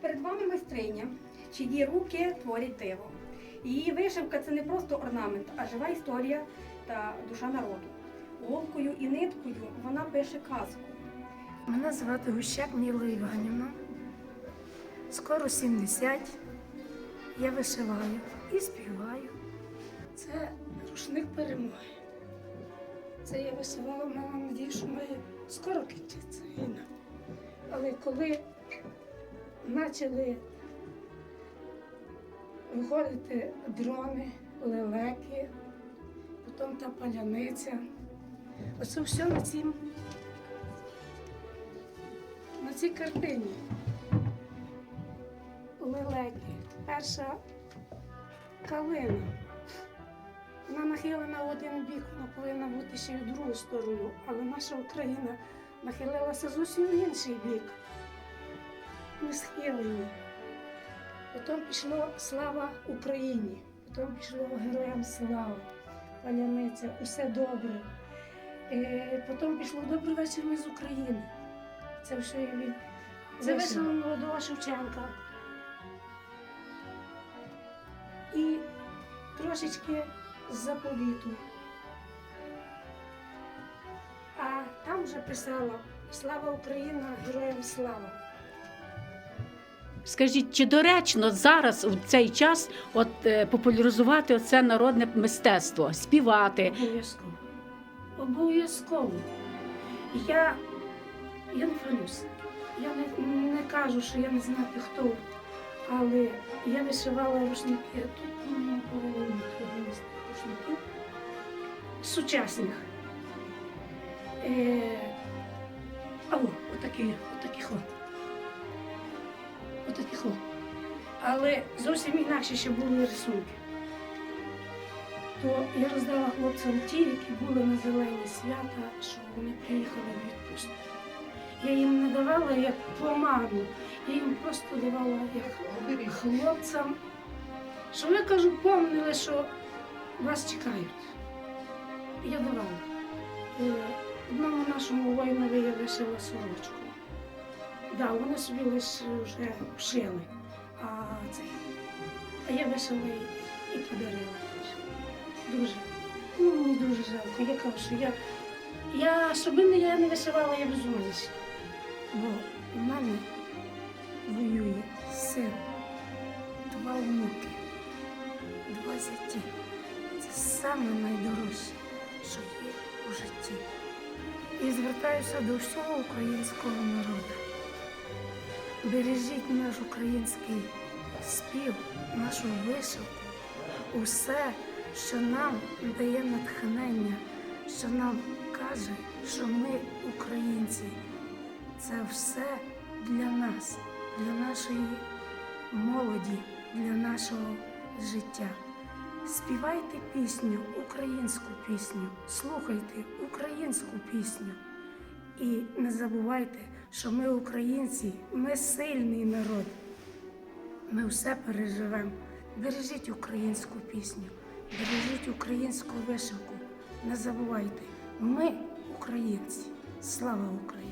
Перед вами майстриня, чиї руки творять диво. Її вишивка це не просто орнамент, а жива історія та душа народу. Голкою і ниткою вона пише казку. Мене звати Гущак Міла Іванівна. Скоро 70. Я вишиваю і співаю. Це рушник перемоги. Це я вишивала, мала надію, що має скоро кінчиться війна. Але коли почали виходити дрони, лелеки, потім та паляниця, оце все на цім на цій картині лелеки. Перша калина. Вона нахилена в один бік, вона повинна бути ще й в другу сторону, але наша Україна нахилилася зовсім в інший бік. Схилені. Потім пішло слава Україні, потім пішло героям слава, паляниця, усе добре. Е, Потім пішло добрий вечір ми з України. Це все я від це вийшло молодого Шевченка. І трошечки з заповіту. А там вже писала Слава Україна, героям слава. Скажіть, чи доречно зараз у цей час от е, популяризувати оце народне мистецтво, співати? Обов'язково. Обов'язково. Я, я не фанюсь. Я не, не кажу, що я не знати хто, але я вишивала рушники. Тут ну, повинні рушників сучасних. Е, а о, Але зовсім інакше ще були рисунки то я роздала хлопцям ті, які були на зелені свята, що вони приїхали в відпустку. Я їм не давала як поману, я їм просто давала як хлопцям, що ви кажу, помнили, що вас чекають. Я давала. Е, Одному нашому воїнові я вишила сорочку. Да, вони собі лише вже вшили, а, цей, а я вишила і, подарила. Дуже. Ну, мені дуже жалко. Я кажу, що я, я щоб я не вишивала, я безумніша. Бо в мене воює син, два внуки, два зяті. Це саме найдорожче, що є у житті. І звертаюся до всього українського народу. Бережіть наш український спів, нашу вишивку, усе, що нам дає натхнення, що нам каже, що ми українці. Це все для нас, для нашої молоді, для нашого життя. Співайте пісню, українську пісню, слухайте українську пісню. І не забувайте, що ми українці, ми сильний народ. Ми все переживемо. Бережіть українську пісню, бережіть українську вишивку. Не забувайте, ми українці. Слава Україні!